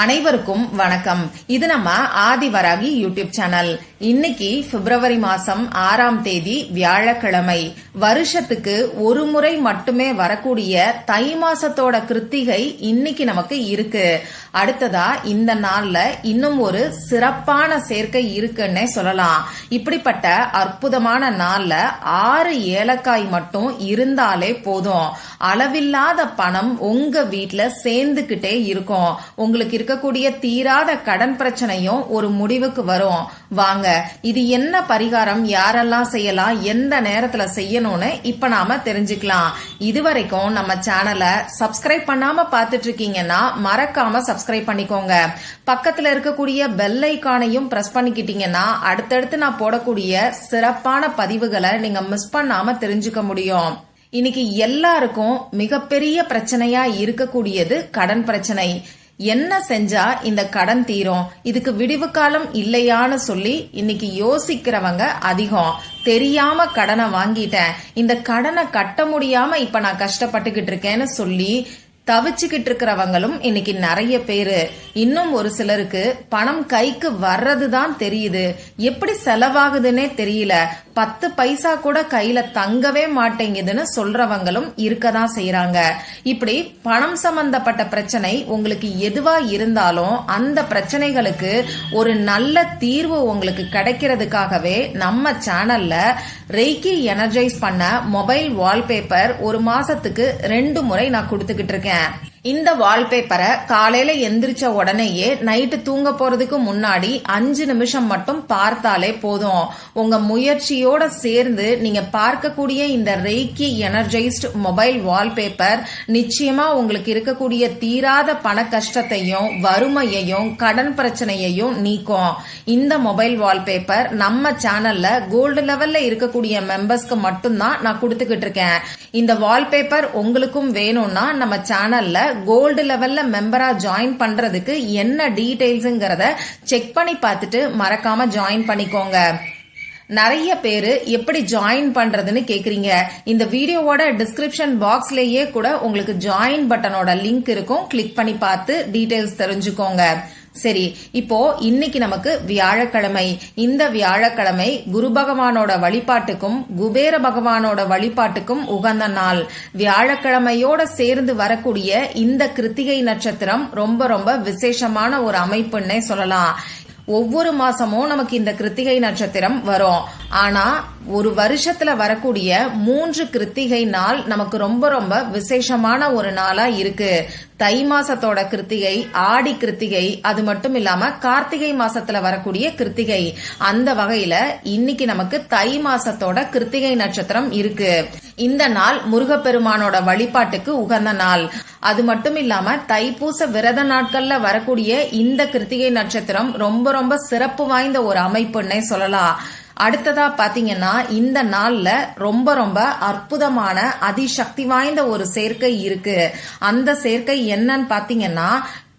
அனைவருக்கும் வணக்கம். இது நம்ம ஆதிவராகி யூடியூப் சேனல். இன்னைக்கு பிப்ரவரி மாசம் ஆறாம் தேதி வியாழக்கிழமை. வருஷத்துக்கு ஒரு முறை மட்டுமே வரக்கூடிய தை மாசத்தோட கிருத்திகை இன்னைக்கு நமக்கு இருக்கு. அடுத்ததா இந்த நாள்ல இன்னும் ஒரு சிறப்பான சேர்க்கை இருக்குன்னே சொல்லலாம். இப்படிப்பட்ட அற்புதமான நாள்ல ஆறு ஏலக்காய் மட்டும் இருந்தாலே போதும். அளவில்லாத பணம் உங்க வீட்டுல சேர்ந்துகிட்டே இருக்கும். உங்களுக்கு இருக்கக்கூடிய தீராத கடன் பிரச்சனையும் ஒரு முடிவுக்கு வரும். வாங்க இது என்ன பரிகாரம்? யாரெல்லாம் செய்யலாம்? எந்த நேரத்துல செய்யணும்னு இப்ப நாம தெரிஞ்சுக்கலாம். இதுவரைக்கும் நம்ம சேனலை சப்ஸ்கிரைப் பண்ணாம பாத்துட்டு இருக்கீங்கன்னா மறக்காம சப்ஸ்கிரைப் பண்ணிக்கோங்க. பக்கத்துல இருக்கக்கூடிய பெல் ஐக்கானையும் பிரஸ் பண்ணிக்கிட்டீங்கன்னா அடுத்தடுத்து நான் போடக்கூடிய சிறப்பான பதிவுகளை நீங்க மிஸ் பண்ணாம தெரிஞ்சுக்க முடியும். இன்னைக்கு எல்லாருக்கும் மிகப்பெரிய பிரச்சனையா இருக்கக்கூடியது கடன் பிரச்சனை. என்ன செஞ்சா இந்த கடன் தீரும்? இதுக்கு விடிவு காலம் இல்லையான்னு சொல்லி இன்னைக்கு யோசிக்கிறவங்க அதிகம். தெரியாம கடனை வாங்கிட்டேன். இந்த கடனை கட்ட முடியாம இப்ப நான் கஷ்டப்பட்டுக்கிட்டு இருக்கேன்னு சொல்லி தவிச்சுக்கிட்டு இருக்கிறவங்களும் இன்னைக்கு நிறைய பேரு. இன்னும் ஒரு சிலருக்கு பணம் கைக்கு வர்றதுதான் தெரியுது. எப்படி செலவாகுதுன்னே தெரியல. பத்து பைசா கூட கையில தங்கவே மாட்டேங்குதுன்னு சொல்றவங்களும் இருக்கதான் செய்யறாங்க இப்படி பணம் சம்பந்தப்பட்ட பிரச்சனை உங்களுக்கு எதுவா இருந்தாலும் அந்த பிரச்சனைகளுக்கு ஒரு நல்ல தீர்வு உங்களுக்கு கிடைக்கிறதுக்காகவே நம்ம சேனல்ல ரெய்கி எனர்ஜைஸ் பண்ண மொபைல் வால்பேப்பர் ஒரு மாசத்துக்கு ரெண்டு முறை நான் கொடுத்துக்கிட்டு இருக்கேன். nada, இந்த வால்பேப்பரை காலையில எந்திரிச்ச உடனேயே நைட்டு தூங்க போறதுக்கு முன்னாடி அஞ்சு நிமிஷம் மட்டும் பார்த்தாலே போதும். உங்க முயற்சியோட சேர்ந்து நீங்க பார்க்கக்கூடிய இந்த ரெய்கி எனர்ஜைஸ்ட் மொபைல் வால்பேப்பர் நிச்சயமா உங்களுக்கு இருக்கக்கூடிய தீராத பண கஷ்டத்தையும் வறுமையையும் கடன் பிரச்சனையையும் நீக்கும். இந்த மொபைல் வால்பேப்பர் நம்ம சேனல்ல கோல்டு லெவல்ல இருக்கக்கூடிய மெம்பர்ஸ்க்கு மட்டும்தான் நான் கொடுத்துக்கிட்டு இருக்கேன். இந்த வால்பேப்பர் உங்களுக்கும் வேணும்னா நம்ம சேனல்ல கோல்டு லெவல்ல மெம்பரா ஜாயின் பண்றதுக்கு என்ன டீடைல்ஸ்ங்கிறத செக் பண்ணி பார்த்துட்டு மறக்காம ஜாயின் பண்ணிக்கோங்க. நிறைய பேர் எப்படி ஜாயின் பண்றதுன்னு கேக்குறீங்க. இந்த வீடியோவோட டிஸ்கிரிப்ஷன் பாக்ஸ்லயே கூட உங்களுக்கு ஜாயின் பட்டனோட லிங்க் இருக்கும். கிளிக் பண்ணி பார்த்து டீடைல்ஸ் தெரிஞ்சுக்கோங்க. சரி இப்போ இன்னைக்கு நமக்கு வியாழக்கிழமை. இந்த வியாழக்கிழமை குரு பகவானோட வழிபாட்டுக்கும் குபேர பகவானோட வழிபாட்டுக்கும் உகந்த நாள். வியாழக்கிழமையோட சேர்ந்து வரக்கூடிய இந்த கிருத்திகை நட்சத்திரம் ரொம்ப ரொம்ப விசேஷமான ஒரு அமைப்புன்னே சொல்லலாம். ஒவ்வொரு மாசமும் நமக்கு இந்த கிருத்திகை நட்சத்திரம் வரும். ஆனா ஒரு வருஷத்துல வரக்கூடிய மூன்று கிருத்திகை நாள் நமக்கு ரொம்ப ரொம்ப விசேஷமான ஒரு நாளா இருக்கு. தை மாசத்தோட கிருத்திகை ஆடி கிருத்திகை அது மட்டும் இல்லாம கார்த்திகை மாசத்துல வரக்கூடிய கிருத்திகை. அந்த வகையில இன்னைக்கு நமக்கு தை மாசத்தோட கிருத்திகை நட்சத்திரம் இருக்கு. இந்த நாள் முருகப்பெருமானோட வழிபாட்டுக்கு உகந்த நாள். அது மட்டும் இல்லாம தைப்பூச விரத நாட்கள்ல வரக்கூடிய இந்த கிருத்திகை நட்சத்திரம் ரொம்ப ரொம்ப சிறப்பு வாய்ந்த ஒரு அமைப்புன்னே சொல்லலாம். அடுத்ததா பாத்தீங்கன்னா இந்த நாள்ல ரொம்ப ரொம்ப அற்புதமான அதிசக்தி வாய்ந்த ஒரு சேர்க்கை இருக்கு. அந்த சேர்க்கை என்னன்னு பாத்தீங்கன்னா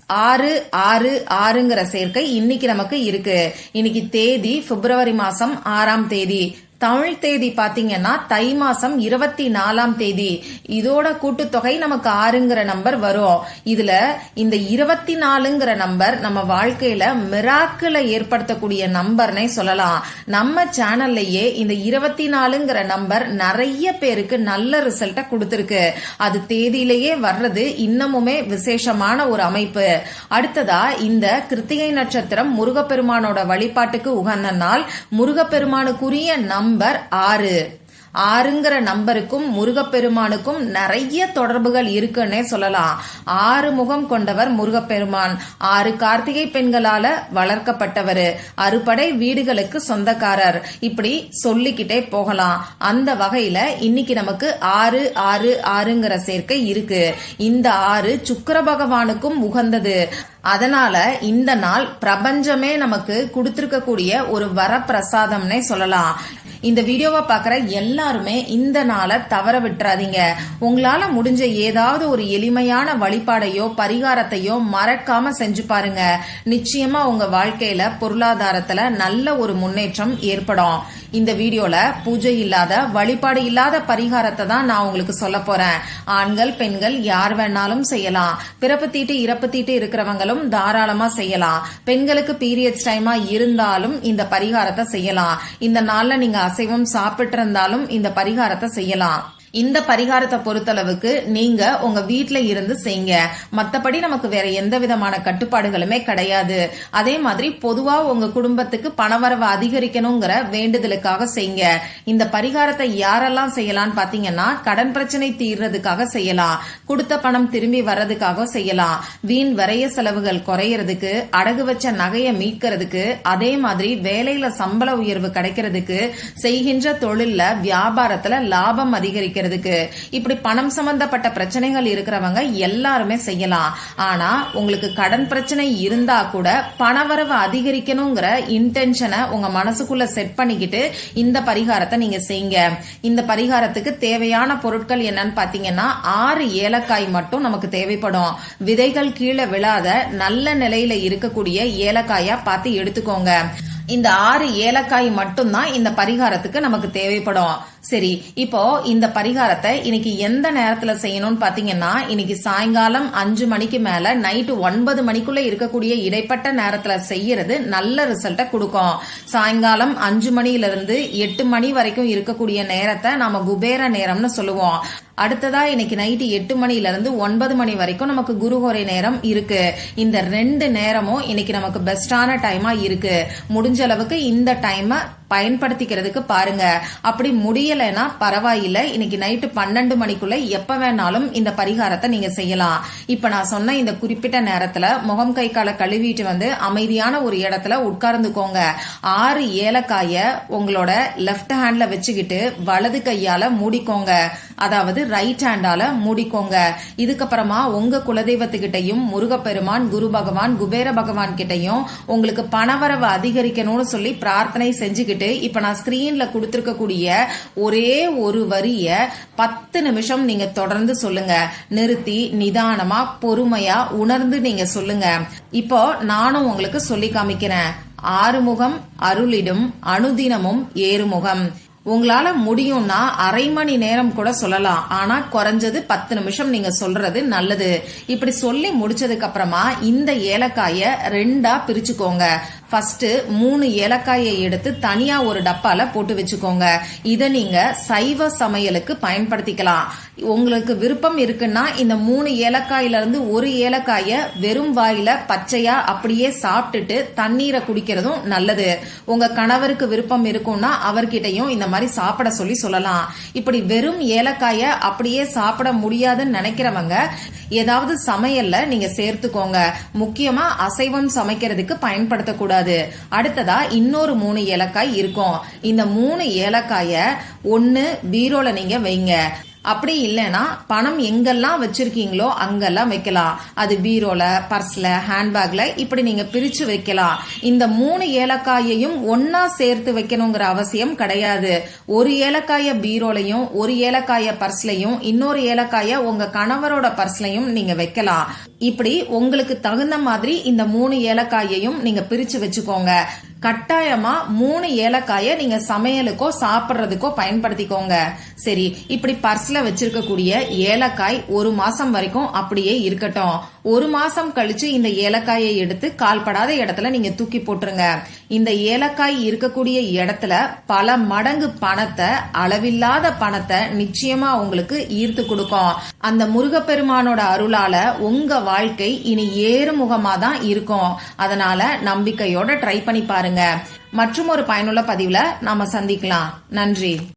ஆறு ஆறு ஆறுங்கிற சேர்க்கை இன்னைக்கு நமக்கு இருக்கு. இன்னைக்கு தேதி பிப்ரவரி மாசம் ஆறாம் தேதி. தமிழ் தேதி பாத்தீங்கன்னா தை மாசம் இருபத்தி நாலாம் தேதி. இதோட கூட்டுத்தொகை நமக்கு ஆறுங்கிற நம்பர் வரும். இதுல இந்த இருபத்தி நாலுங்கிற நம்பர் நம்ம வாழ்க்கையில மிராக்கிள ஏற்படுத்தக்கூடிய நம்பர்னே சொல்லலாம். நம்ம சேனல்லையே இந்த இருபத்தி நாலுங்கிற நம்பர் நிறைய பேருக்கு நல்ல ரிசல்ட்டை கொடுத்துருக்கு. அது தேதியிலேயே வர்றது இன்னமுமே விசேஷமான ஒரு அமைப்பு. அடுத்ததா இந்த கிருத்திகை நட்சத்திரம் முருகப்பெருமானோட வழிபாட்டுக்கு உகந்த நாள். முருகப்பெருமானுக்குரிய நம்பர் நம்பர் ஆறு. ஆறுங்கிற நம்பருக்கும் முருகப்பெருமானுக்கும் நிறைய தொடர்புகள் இருக்குன்னே சொல்லலாம். ஆறு முகம் கொண்டவர் முருகப்பெருமான். ஆறு கார்த்திகை பெண்களால வளர்க்கப்பட்டவர். அறுபடை வீடுகளுக்கு சொந்தக்காரர். இப்படி சொல்லிக்கிட்டே போகலாம். அந்த வகையில இன்னைக்கு நமக்கு ஆறு ஆறு ஆறுங்கிற சேர்க்கை இருக்கு. இந்த ஆறு சுக்கர பகவானுக்கும் உகந்தது. அதனால இந்த நாள் பிரபஞ்சமே நமக்கு கொடுத்திருக்கக்கூடிய ஒரு வரப்பிரசாதம்னே சொல்லலாம். இந்த வீடியோவை பார்க்குற எல்லாருமே இந்த நாளை தவற விட்டுறாதீங்க. உங்களால முடிஞ்ச ஏதாவது ஒரு எளிமையான வழிபாடையோ பரிகாரத்தையோ மறக்காம செஞ்சு பாருங்க. நிச்சயமா உங்க வாழ்க்கையில பொருளாதாரத்துல நல்ல ஒரு முன்னேற்றம் ஏற்படும். இந்த வீடியோல பூஜை இல்லாத வழிபாடு இல்லாத பரிகாரத்தை தான் நான் உங்களுக்கு சொல்ல போறேன். ஆண்கள் பெண்கள் யார் வேணாலும் செய்யலாம். பிறப்பு தீட்டு இறப்பு தீட்டு இருக்கிறவங்களும் தாராளமா செய்யலாம். பெண்களுக்கு பீரியட்ஸ் டைமா இருந்தாலும் இந்த பரிகாரத்தை செய்யலாம். இந்த நாள்ல நீங்க அசைவம் சாப்பிட்டு இருந்தாலும் இந்த பரிகாரத்தை செய்யலாம். இந்த பரிகாரத்தை பொறுத்தளவுக்கு நீங்க உங்க வீட்டுல இருந்து செய்யுங்க மத்தபடி நமக்கு வேற எந்த விதமான கட்டுப்பாடுகளுமே கிடையாது. அதே மாதிரி பொதுவா உங்க குடும்பத்துக்கு பணவரவு அதிகரிக்கணுங்கிற வேண்டுதலுக்காக செய்யுங்க இந்த பரிகாரத்தை யாரெல்லாம் செய்யலாம்னு பாத்தீங்கன்னா கடன் பிரச்சனை தீர்றதுக்காக செய்யலாம். கொடுத்த பணம் திரும்பி வர்றதுக்காக செய்யலாம். வீண் விரைய செலவுகள் குறையறதுக்கு அடகு வச்ச நகையை மீட்கிறதுக்கு அதே மாதிரி வேலையில சம்பள உயர்வு கிடைக்கிறதுக்கு செய்கின்ற தொழில்ல வியாபாரத்துல லாபம் அதிகரிக்க அதிகரிக்கிறதுக்கு இப்படி பணம் சம்பந்தப்பட்ட பிரச்சனைகள் இருக்கிறவங்க எல்லாருமே செய்யலாம். ஆனா உங்களுக்கு கடன் பிரச்சனை இருந்தா கூட பணவரவு அதிகரிக்கணுங்கிற இன்டென்ஷனை உங்க மனசுக்குள்ள செட் பண்ணிக்கிட்டு இந்த பரிகாரத்தை நீங்க செய்யுங்க. இந்த பரிகாரத்துக்கு தேவையான பொருட்கள் என்னன்னு பாத்தீங்கன்னா ஆறு ஏலக்காய் மட்டும் நமக்கு தேவைப்படும். விதைகள் கீழே விழாத நல்ல நிலையில இருக்கக்கூடிய ஏலக்காயா பார்த்து எடுத்துக்கோங்க. இந்த ஆறு ஏலக்காய் மட்டும்தான் இந்த பரிகாரத்துக்கு நமக்கு தேவைப்படும். சரி இப்போ இந்த பரிகாரத்தை இன்னைக்கு எந்த நேரத்துல செய்யணும்னு பாத்தீங்கன்னா இன்னைக்கு சாயங்காலம் அஞ்சு மணிக்கு மேல நைட்டு ஒன்பது மணிக்குள்ள இருக்கக்கூடிய இடைப்பட்ட நேரத்துல செய்யறது நல்ல ரிசல்ட்டை கொடுக்கும். சாயங்காலம் அஞ்சு மணில இருந்து எட்டு மணி வரைக்கும் இருக்கக்கூடிய நேரத்தை நாம குபேர நேரம்னு சொல்லுவோம். அடுத்ததா இன்னைக்கு நைட்டு எட்டு மணில இருந்து ஒன்பது மணி வரைக்கும் நமக்கு குருஹோரை நேரம் இருக்கு. இந்த ரெண்டு நேரமும் இன்னைக்கு நமக்கு பெஸ்டான டைமா இருக்கு. முடிஞ்ச அளவுக்கு இந்த டைமை பயன்படுத்திக்கிறதுக்கு பாருங்க. அப்படி முடியலைன்னா பரவாயில்ல. இன்னைக்கு நைட்டு பன்னெண்டு மணிக்குள்ள எப்ப வேணாலும் இந்த பரிகாரத்தை நீங்க செய்யலாம். இப்ப நான் சொன்ன இந்த குறிப்பிட்ட நேரத்துல முகம் கை காலை கழுவிட்டு வந்து அமைதியான ஒரு இடத்துல உட்கார்ந்துக்கோங்க. ஆறு ஏலக்காய உங்களோட லெஃப்ட் ஹேண்ட்ல வச்சுக்கிட்டு வலது கையால மூடிக்கோங்க. அதாவது ரைட் ஹேண்டால மூடிக்கோங்க. இதுக்கப்புறமா உங்க குலதெய்வத்துக்கிட்டையும் முருகப்பெருமான் குரு பகவான் குபேர பகவான் கிட்டையும் உங்களுக்கு பணவரவு அதிகரிக்கணும்னு சொல்லி பிரார்த்தனை செஞ்சுக்கிட்டு இப்ப நான் ஸ்கிரீன்ல கொடுத்துருக்கக்கூடிய ஒரே ஒரு வரிய பத்து நிமிஷம் நீங்க தொடர்ந்து சொல்லுங்க. நிறுத்தி நிதானமா பொறுமையா உணர்ந்து நீங்க சொல்லுங்க. இப்போ நானும் உங்களுக்கு சொல்லி காமிக்கிறேன். ஆறுமுகம் அருளிடும் அனுதினமும் ஏறுமுகம். உங்களால முடியும்னா அரை மணி நேரம் கூட சொல்லலாம். ஆனா குறைஞ்சது பத்து நிமிஷம் நீங்க சொல்றது நல்லது. இப்படி சொல்லி முடிச்சதுக்கு அப்புறமா இந்த ஏலக்காய ரெண்டா பிரிச்சுக்கோங்க. ஃபர்ஸ்ட் மூணு ஏலக்காயை எடுத்து தனியா ஒரு டப்பால போட்டு வச்சுக்கோங்க. இதை நீங்க சைவ சமையலுக்கு பயன்படுத்திக்கலாம். உங்களுக்கு விருப்பம் இருக்குன்னா இந்த மூணு ஏலக்காயில இருந்து ஒரு ஏலக்காய வெறும் வாயில பச்சையா அப்படியே சாப்பிட்டுட்டு தண்ணீரை குடிக்கிறதும் நல்லது. உங்க கணவருக்கு விருப்பம் இருக்கும்னா அவர்கிட்டயும் இந்த மாதிரி சாப்பிட சொல்லி சொல்லலாம். இப்படி வெறும் ஏலக்காய அப்படியே சாப்பிட முடியாதுன்னு நினைக்கிறவங்க ஏதாவது சமையல்ல நீங்க சேர்த்துக்கோங்க. முக்கியமா அசைவம் சமைக்கிறதுக்கு பயன்படுத்தக்கூடாது. அடுத்ததா இன்னொரு மூணு ஏலக்காய் இருக்கும். இந்த மூணு ஏலக்காய ஒன்னு பீரோல நீங்க வைங்க. அப்படி இல்லைன்னா பணம் எங்கெல்லாம் வச்சிருக்கீங்களோ அங்கெல்லாம் வைக்கலாம். அது பீரோல பர்ஸ்ல ஹேண்ட்பேக்ல இப்படி நீங்க பிரிச்சு வைக்கலாம். இந்த மூணு ஏலக்காயையும் ஒன்னா சேர்த்து வைக்கணுங்கிற அவசியம் கிடையாது. ஒரு ஏலக்காய பீரோலையும் ஒரு ஏலக்காய பர்ஸ்லையும் இன்னொரு ஏலக்காய உங்க கணவரோட பர்ஸ்லையும் நீங்க வைக்கலாம். இப்படி உங்களுக்கு தகுந்த மாதிரி இந்த மூணு ஏலக்காயையும் நீங்க பிரிச்சு வச்சுக்கோங்க. கட்டாயமா மூணு ஏலக்காய நீங்க சமையலுக்கோ சாப்பிடுறதுக்கோ பயன்படுத்திக்கோங்க. சரி இப்படி பர்ஸ்ல வச்சிருக்கக்கூடிய ஏலக்காய் ஒரு மாசம் வரைக்கும் அப்படியே இருக்கட்டும். ஒரு மாசம் கழிச்சு இந்த ஏலக்காயை எடுத்து கால்படாத இடத்துல நீங்க தூக்கி போட்டுருங்க. இந்த ஏலக்காய் இருக்கக்கூடிய இடத்துல பல மடங்கு பணத்தை அளவில்லாத பணத்தை நிச்சயமா உங்களுக்கு ஈர்த்து கொடுக்கும். அந்த முருகப்பெருமானோட அருளால உங்க வாழ்க்கை இனி ஏறுமுகமா தான் இருக்கும். அதனால நம்பிக்கையோட ட்ரை பண்ணி பாருங்க. மற்றும் ஒரு பயனுள்ள பதிவுல நாம சந்திக்கலாம். நன்றி.